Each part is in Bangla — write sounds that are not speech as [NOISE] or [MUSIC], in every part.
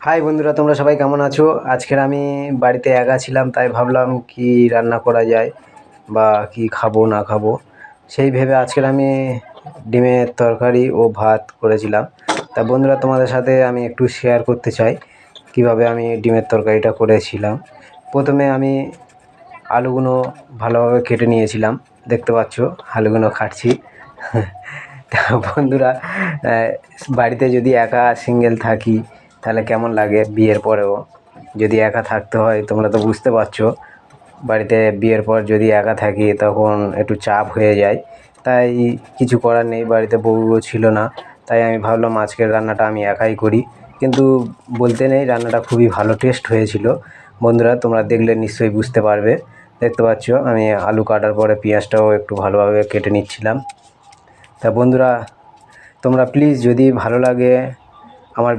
হাই বন্ধুরা, তোমরা সবাই কেমন আছো? আজকের আমি বাড়িতে একা ছিলাম, তাই ভাবলাম কি রান্না করা যায় বা কি খাব, না খাব। সেই ভেবে আজকের আমি ডিমের তরকারি ও ভাত করেছিলাম। তা বন্ধুরা, তোমাদের সাথে আমি একটু শেয়ার করতে চাই, কীভাবে আমি ডিমের তরকারিটা করেছিলাম। প্রথমে আমি আলুগুলো ভালোভাবে কেটে নিয়েছিলাম, দেখতে পাচ্ছ আলুগুলো কাটছি। [LAUGHS] তা বন্ধুরা বাড়িতে যদি একা সিঙ্গেল থাকি তাহলে কেমন লাগে বিয়ের পরেও? যদি একা থাকতে হয়, তোমরা তো বুঝতে পারছ। বাড়িতে বিয়ের পর যদি একা থাকি, তখন একটু চাপ হয়ে যায়। তাই কিছু করার নেই, বাড়িতে বউও ছিল না। তাই আমি ভাবলাম আজকের রান্নাটা আমি একাই করি। কিন্তু বলতে নেই, রান্নাটা খুবই ভালো টেস্ট হয়েছিল। বন্ধুরা, তোমরা দেখলে নিশ্চয়ই বুঝতে পারবে। দেখতে পাচ্ছ, আমি আলু কাটার পরে পেঁয়াজটাও একটু ভালোভাবে কেটে নিচ্ছিলাম। তা বন্ধুরা, তোমরা প্লিজ যদি ভালো লাগে আমার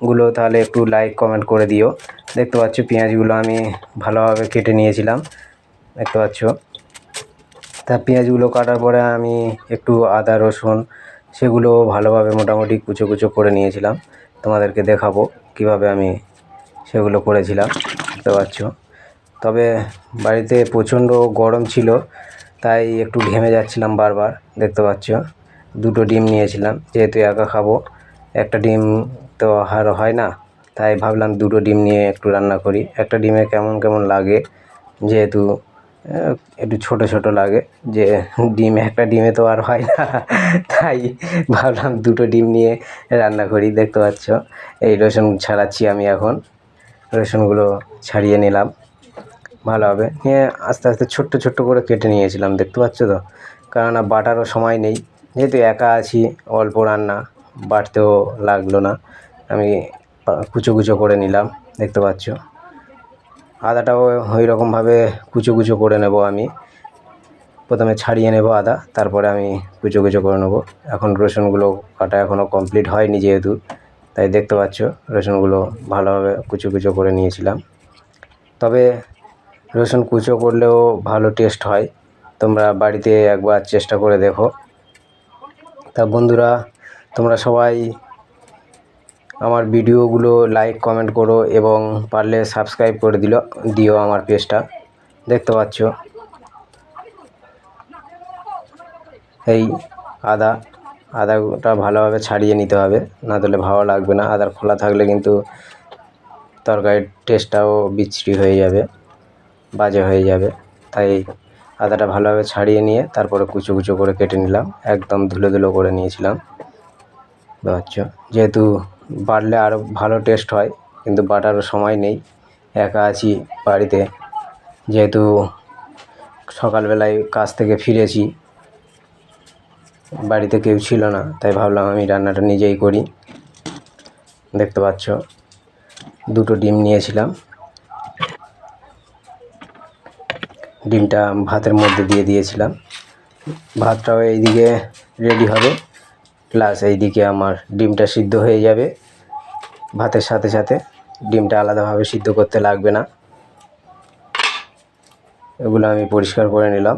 ভিডিওগুলো তাহলে একটু লাইক কমেন্ট করে দিও। দেখতে পাচ্ছ পেঁয়াজগুলো আমি ভালোভাবে কেটে নিয়েছিলাম। দেখতে পাচ্ছ? তা পেঁয়াজগুলো কাটার পরে আমি একটু আদা, রসুন সেগুলো ভালোভাবে মোটামুটি কুচো কুচো করে নিয়েছিলাম। তোমাদেরকে দেখাবো কীভাবে আমি সেগুলো করেছিলাম। দেখতে পাচ্ছ? তবে বাড়িতে প্রচণ্ড গরম ছিল, তাই একটু ঘেমে যাচ্ছিলাম বারবার। দেখতে পাচ্ছ? দুটো ডিম নিয়েছিলাম, যেহেতু একা খাব, একটা ডিম তো আর হয় না। তাই ভাবলাম দুটো ডিম নিয়ে একটু রান্না করি। একটা ডিমে কেমন কেমন লাগে, যেহেতু একটু ছোট ছোট লাগে, যে ডিম, একটা ডিমে তো আর হয় না। তাই ভাবলাম দুটো ডিম নিয়ে রান্না করি, দেখতে পাচ্ছ। এই রসুন ছাড়াচ্ছি আমি এখন। রসুনগুলো ছাড়িয়ে নিলাম। ভালো হবে। নিয়ে আস্তে আস্তে ছোট্ট ছোট্ট করে কেটে নিয়েছিলাম, দেখতে পাচ্ছ তো? কেননা বাটারও সময় নেই। যেহেতু একা আছি, অল্প রান্না, বাটতেও লাগল না। আমি কুচো কুচো করে নিলাম, দেখতে পাচ্ছ। আদাটাও ওই রকমভাবে কুচো কুচো করে নেব আমি। প্রথমে ছাড়িয়ে নেব আদা, তারপরে আমি কুচো কুচো করে নেব। এখন রসুনগুলো কাটা এখনও কমপ্লিট হয়নি যেহেতু, তাই দেখতে পাচ্ছ, রসুনগুলো ভালোভাবে কুচো কুচো করে নিয়েছিলাম। তবে রসুন কুচো করলেও ভালো টেস্ট হয়। তোমরা বাড়িতে একবার চেষ্টা করে দেখো। তা বন্ধুরা, তোমরা সবাই আমার ভিডিওগুলো লাইক কমেন্ট করো এবং পারলে সাবস্ক্রাইব করে দিল, দিও আমার পেজটা দেখতে পাচ্ছ? এই আদা, আদাটা ভালোভাবে ছাড়িয়ে নিতে হবে, না দিলে ভালো লাগবে না। আদার খোলা থাকলে কিন্তু তরকারির টেস্টটাও বিচ্ছিরি হয়ে যাবে, বাজে হয়ে যাবে। তাই আদাটা ভালোভাবে ছাড়িয়ে নিয়ে তারপরে কুচো কুচো করে কেটে নিলাম। একদম ধুলো ধুলো করে নিয়েছিলাম। বুঝতে যেহেতু বাটলে আরও ভালো টেস্ট হয়, কিন্তু বাটারও সময় নেই। একা আছি বাড়িতে। যেহেতু সকালবেলায় কাজ থেকে ফিরেছি, বাড়িতে কেউ ছিল না, তাই ভাবলাম আমি রান্নাটা নিজেই করি। দেখতে পাচ্ছ, দুটো ডিম নিয়েছিলাম। ডিমটা ভাতের মধ্যে দিয়ে দিয়েছিলাম। ভাতটাও এইদিকে রেডি হবে। প্লাস এইদিকে আমার ডিমটা সিদ্ধ হয়ে যাবে। ভাতের সাথে সাথে ডিমটা আলাদাভাবে সিদ্ধ করতে লাগবে না। এগুলো আমি পরিষ্কার করে নিলাম।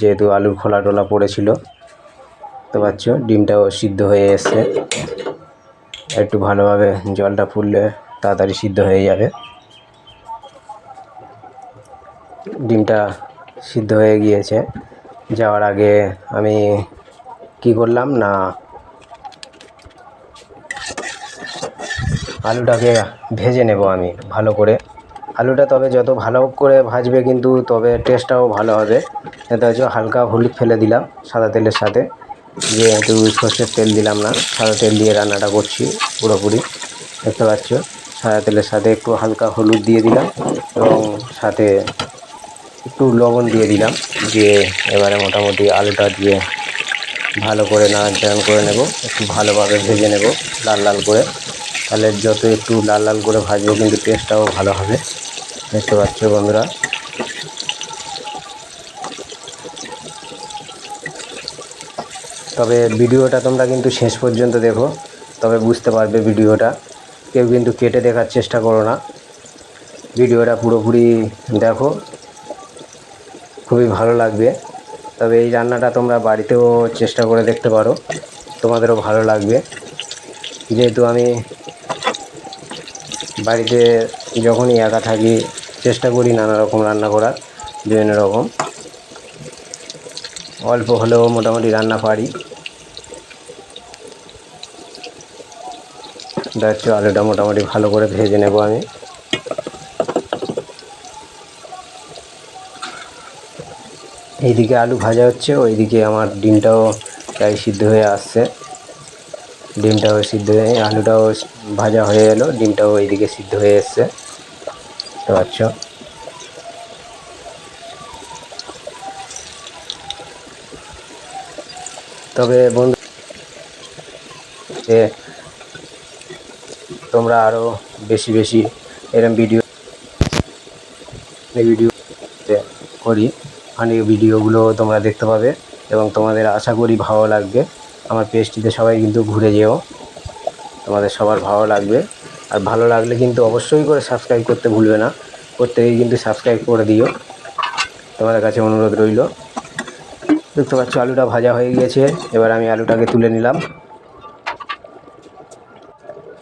যেহেতু আলুর খোলা টোলা পড়েছিল তো পাচ্ছ ডিমটাও সিদ্ধ হয়ে এসছে। একটু ভালোভাবে জলটা ফুললে তাড়াতাড়ি সিদ্ধ হয়ে যাবে। ডিমটা সিদ্ধ হয়ে গিয়েছে। যাওয়ার আগে আমি কি করলাম না আলুটাকে ভেজে নেব আমি ভালো করে। আলুটা তবে যত ভালো করে ভাজবে কিন্তু তবে টেস্টটাও ভালো হবে। এটা হচ্ছে হালকা হলুদ ফেলে দিলাম সাদা তেলের সাথে। যেহেতু সর্ষের তেল দিলাম না, সাদা তেল দিয়ে রান্নাটা করছি পুরোপুরি। দেখতে পাচ্ছ, সাদা তেলের সাথে একটু হালকা হলুদ দিয়ে দিলাম এবং সাথে একটু লবণ দিয়ে দিলাম। দিয়ে এবারে মোটামুটি আলুটা দিয়ে ভালো করে নাড়াচাড়া করে নেব, একটু ভালোভাবে ভেজে নেব লাল লাল করে। তাহলে যত একটু লাল লাল করে ভাজবো, কিন্তু টেস্টটাও ভালো হবে। দেখতে পাচ্ছ বন্ধুরা। তবে ভিডিওটা তোমরা কিন্তু শেষ পর্যন্ত দেখো, তবে বুঝতে পারবে ভিডিওটা। কেউ কিন্তু কেটে দেখার চেষ্টা করো না। ভিডিওটা পুরোপুরি দেখো, খুবই ভালো লাগবে। তবে এই রান্নাটা তোমরা বাড়িতেও চেষ্টা করে দেখতে পারো, তোমাদেরও ভালো লাগবে। যেহেতু আমি বাড়িতে যখনই একা থাকি, চেষ্টা করি নানা রকম রান্না করার, বিভিন্ন রকম। অল্প হলেও মোটামুটি রান্না পারি। দেখছ, আলুটা মোটামুটি ভালো করে ভেজে নেব আমি। এইদিকে আলু ভাজা হচ্ছে, ওইদিকে আমার ডিমটাও প্রায় সিদ্ধ হয়ে আসছে। ডিমটাও সিদ্ধ হয়ে, আলুটাও ভাজা হয়ে এলো, ডিমটাও এইদিকে সিদ্ধ হয়ে এসছে। বুঝতে পারছ তবে বন্ধু, যে তোমরা আরও বেশি বেশি এরম ভিডিও ভিডিও করি। অনেক ভিডিওগুলো তোমরা দেখতে পাবে এবং তোমাদের আশা করি ভালো লাগবে। আমার পেজটিতে সবাই কিন্তু ঘুরে যেও। তোমাদের সবার ভালো লাগবে। আর ভালো লাগলে কিন্তু অবশ্যই করে সাবস্ক্রাইব করতে ভুলবে না। প্রত্যেকেই কিন্তু সাবস্ক্রাইব করে দিও। তোমাদের কাছে অনুরোধ রইল। দেখতে পাচ্ছ আলুটা ভাজা হয়ে গিয়েছে। এবার আমি আলুটাকে তুলে নিলাম।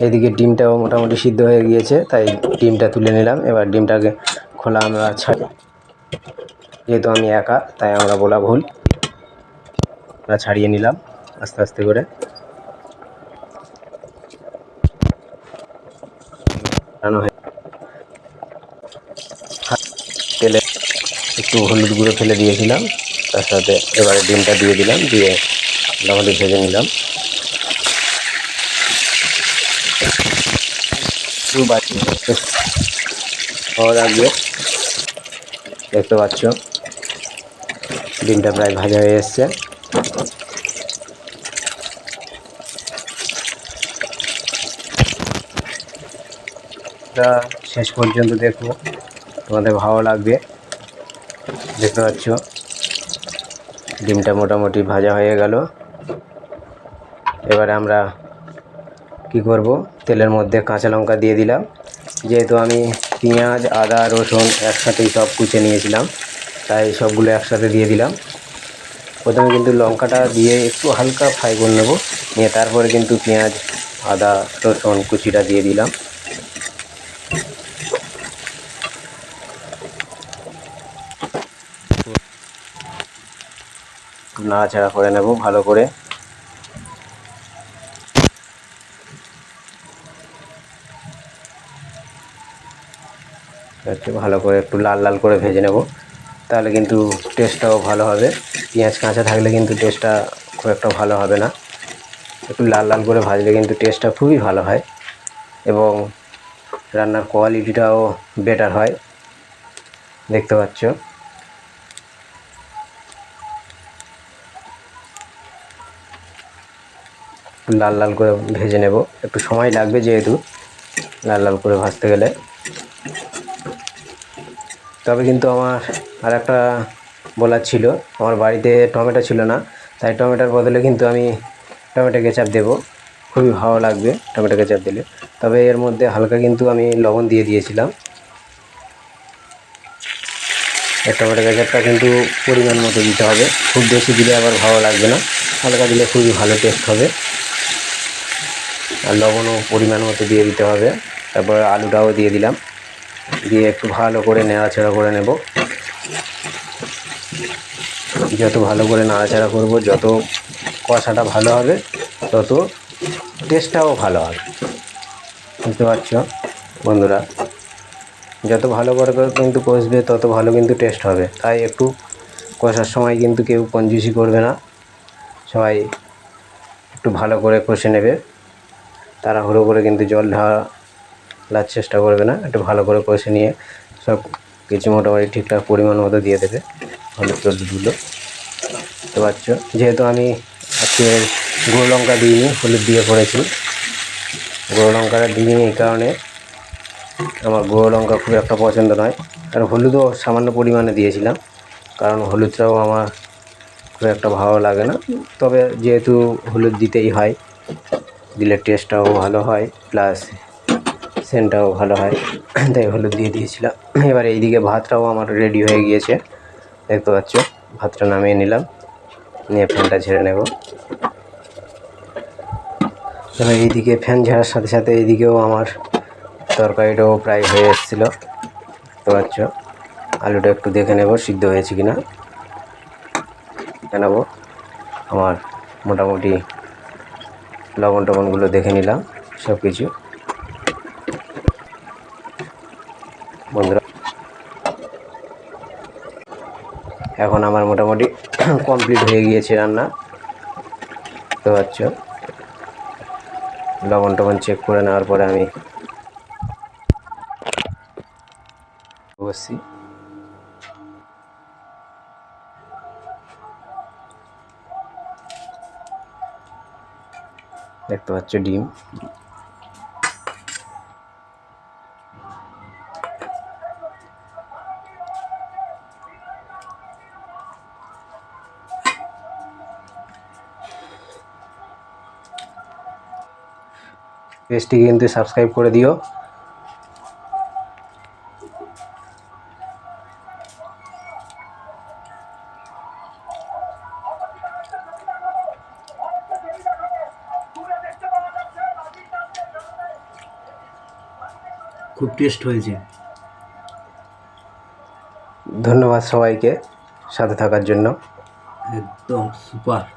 এদিকে ডিমটাও মোটামুটি সিদ্ধ হয়ে গিয়েছে, তাই ডিমটা তুলে নিলাম। এবার ডিমটাকে খোলা আমরা ছাড়ি। যেহেতু আমি একা, তাই আমরা বলা ভুল। আমরা ছাড়িয়ে নিলাম। আস্তে আস্তে করে। তেলে একটু হলুদ গুঁড়ো ফেলে দিয়েছিলাম। তার সাথে এবারে ডিমটা দিয়ে দিলাম, দিয়ে মোটামুটি ভেজে নিলাম। দেখতে পাচ্ছ, ডিমটা প্রায় ভাজা হয়ে এসছে। এটা শেষ পর্যন্ত দেখো। তোমাদের ভালো লাগবে। দেখতে পাচ্ছ, ডিমটা মোটামুটি ভাজা হয়ে গেল। এবারে আমরা কি করব? তেলের মধ্যে কাঁচা লঙ্কা দিয়ে দিলাম। যেহেতু আমি পেঁয়াজ, আদা, রসুন একসাথেই সব কুচে নিয়েছিলাম, তাই সবগুলো একসাথে দিয়ে দিলাম। প্রথমে কিন্তু লঙ্কাটা দিয়ে একটু হালকা ফ্রাই করে নেব। নিয়ে তারপরে কিন্তু পেঁয়াজ, আদা, রসুন কুচিটা দিয়ে দিলাম। নাড়াচাড়া করে নেব, ভালো করে। একটু ভালো করে একটু লাল লাল করে ভেজে নেব। তাহলে কিন্তু টেস্টটাও ভালো হবে। পেঁয়াজ কাঁচা থাকলে কিন্তু টেস্টটা খুব একটা ভালো হবে না। একটু লাল লাল করে ভাজলে কিন্তু টেস্টটা খুবই ভালো হয় এবং রান্নার কোয়ালিটিটাও বেটার হয়। দেখতে পাচ্ছ? লাল লাল করে ভেজে নেব। একটু সময় লাগবে যেহেতু, লাল লাল করে ভাজতে গেলে। তবে কিন্তু আমার আর একটা বলার ছিল, আমার বাড়িতে টমেটো ছিল না, তাই টমেটোর বদলে কিন্তু আমি টমেটো কেচাপ দেবো। খুবই ভালো লাগবে টমেটো কেচাপ দিলে। তবে এর মধ্যে হালকা কিন্তু আমি লবণ দিয়ে দিয়েছিলাম। টমেটো কেচাপটা কিন্তু পরিমাণ মতো দিতে হবে। খুব বেশি দিলে আবার ভালো লাগবে না। হালকা দিলে খুবই ভালো টেস্ট হবে। লবণও পরিমাণ মতো দিয়ে দিতে হবে। তারপর আলুটাও দিয়ে দিলাম। দিয়ে একটু ভালো করে নাড়াচাড়া করে নেব। যত ভালো করে নাড়াচাড়া করব, যত কষাটা ভালো হবে, তত টেস্টটাও ভালো হবে। বুঝতে পারছ, বন্ধুরা? যত ভালো করে কিন্তু কষবে, তত ভালো কিন্তু টেস্ট হবে। তাই একটু কষার সময় কিন্তু কেউ কঞ্জুসি করবে না। সবাই একটু ভালো করে কষে নেবে। তাড়াহুড়ো করে কিন্তু জল ঢালার চেষ্টা করবে না, একটু ভালো করে কষে নিয়ে সব কিছু মোটামুটি ঠিকঠাক পরিমাণ মতো দিয়ে দেবে হলুদ টলুদগুলো। বুঝতে পারছ যেহেতু আমি আজকে গুঁড়ো লঙ্কা দিইনি, হলুদ দিয়ে করেছি। গুঁড়ো লঙ্কাটা দিইনি এই কারণে আমার গুঁড়ো লঙ্কা খুব একটা পছন্দ নয়। আর হলুদও সামান্য পরিমাণে দিয়েছিলাম, কারণ হলুদটাও আমার খুব একটা ভালো লাগে না। তবে যেহেতু হলুদ দিতেই হয় দিলে টেস্টটাও ভালো হয় প্লাস সেন্টটাও ভালো হয়। তাই হলুদ দিয়ে দিয়েছিলাম এবার এইদিকে ভাতটাও আমার রেডি হয়ে গিয়েছে। দেখতে পাচ্ছ, ভাতটা নামিয়ে নিলাম। নিয়ে ফ্যানটা ঝেড়ে নেব। এবার এইদিকে ফ্যান ঝাড়ার সাথে সাথে এইদিকেও আমার তরকারিটাও প্রায় হয়ে এসেছিল। দেখতে আচ্ছা আলুটা একটু দেখে নেব, সিদ্ধ হয়েছে কি কিনা জানাব আমার মোটামুটি লবণ টবণগুলো দেখে নিলাম সব কিছু বন্ধুরা, এখন আমার মোটামুটি [CLEARS THROAT] কমপ্লিট হয়ে গিয়েছে রান্না। তো আচ্ছা লবণ টবণ চেক করে নেওয়ার পরে আমি বসছি। দেখতে পাচ্ছ ডিম। পেজটিকে কিন্তু সাবস্ক্রাইব করে দিও। খুব টেস্ট হয়েছে। ধন্যবাদ সবাইকে সাথে থাকার জন্য। একদম সুপার।